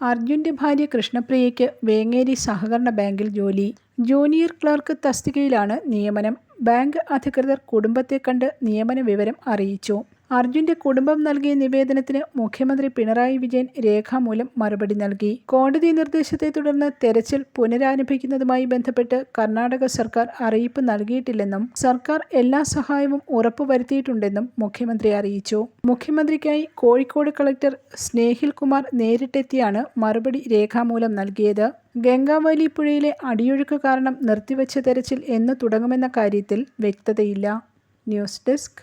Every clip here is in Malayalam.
അർജുന്റെ ഭാര്യ കൃഷ്ണപ്രിയയ്ക്ക് വേങ്ങേരി സഹകരണ ബാങ്കിൽ ജോലി. ജൂനിയർ ക്ലർക്ക് തസ്തികയിലാണ് നിയമനം. ബാങ്ക് അധികൃതർ കുടുംബത്തെ കണ്ട് നിയമന വിവരം അറിയിച്ചു. അർജുന്റെ കുടുംബം നൽകിയ നിവേദനത്തിന് മുഖ്യമന്ത്രി പിണറായി വിജയൻ രേഖാമൂലം മറുപടി നൽകി. കോടതി നിർദ്ദേശത്തെ തുടർന്ന് തെരച്ചിൽ പുനരാരംഭിക്കുന്നതുമായി ബന്ധപ്പെട്ട് കർണാടക സർക്കാർ അറിയിപ്പ് നൽകിയിട്ടില്ലെന്നും സർക്കാർ എല്ലാ സഹായവും ഉറപ്പുവരുത്തിയിട്ടുണ്ടെന്നും മുഖ്യമന്ത്രി അറിയിച്ചു. മുഖ്യമന്ത്രിക്കായി കോഴിക്കോട് കളക്ടർ സ്നേഹിൽ കുമാർ നേരിട്ടെത്തിയാണ് മറുപടി രേഖാമൂലം നൽകിയത്. ഗംഗാവലി പുഴയിലെ അടിയൊഴുക്ക് കാരണം നിർത്തിവച്ച തെരച്ചിൽ എന്ന് തുടങ്ങുമെന്ന കാര്യത്തിൽ വ്യക്തതയില്ല. News desk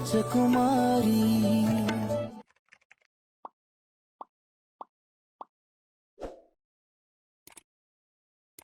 राजकुमारी